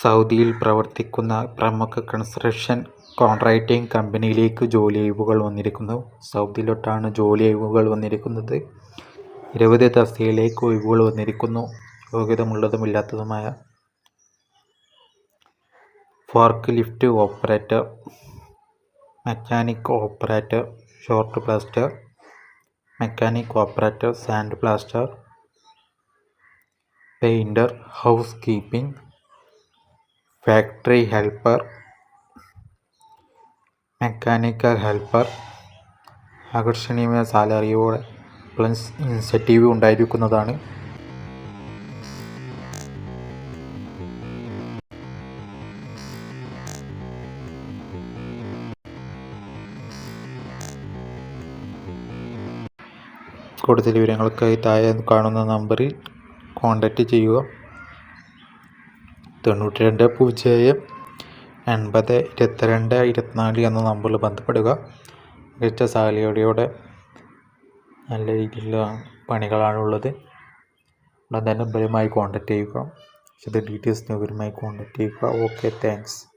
സൗദിയിൽ പ്രവർത്തിക്കുന്ന പ്രമുഖ കൺസ്ട്രക്ഷൻ കോൺട്രാക്റ്റിംഗ് കമ്പനിയിലേക്ക് ജോലി ഒഴിവുകൾ വന്നിരിക്കുന്നു. സൗദിയിലോട്ടാണ് ജോലി ഒഴിവുകൾ വന്നിരിക്കുന്നത്. നിരവധി തസ്തികയിലേക്ക് ഒഴിവുകൾ വന്നിരിക്കുന്നു. യോഗ്യതമുള്ളതും ഇല്ലാത്തതുമായ forklift operator mechanic operator short plaster mechanic operator sand plaster painter housekeeping factory helper mechanical helper ആകർഷണീയമായ സാലറിയോടെ പ്ലസ് ഇൻസെന്റീവ് ഉണ്ടായിരിക്കുന്നതാണ്. കൂടുതൽ വിവരങ്ങൾക്കായി താഴെ കാണുന്ന നമ്പറിൽ കോൺടാക്റ്റ് ചെയ്യുക. തൊണ്ണൂറ്റി രണ്ട് പൂജ്യം എൺപത് ഇരുപത്തിരണ്ട് ഇരുപത്തിനാല് എന്ന നമ്പറിൽ ബന്ധപ്പെടുക. മികച്ച സാലറിയോടെ നല്ല രീതിയിലുള്ള പണികളാണുള്ളത്. ഉടൻ തന്നെ ഇവരുമായി കോൺടാക്റ്റ് ചെയ്യുക. വിശദ ഡീറ്റെയിൽസിന് ഇവരുമായി കോൺടാക്റ്റ് ചെയ്യുക. Okay thanks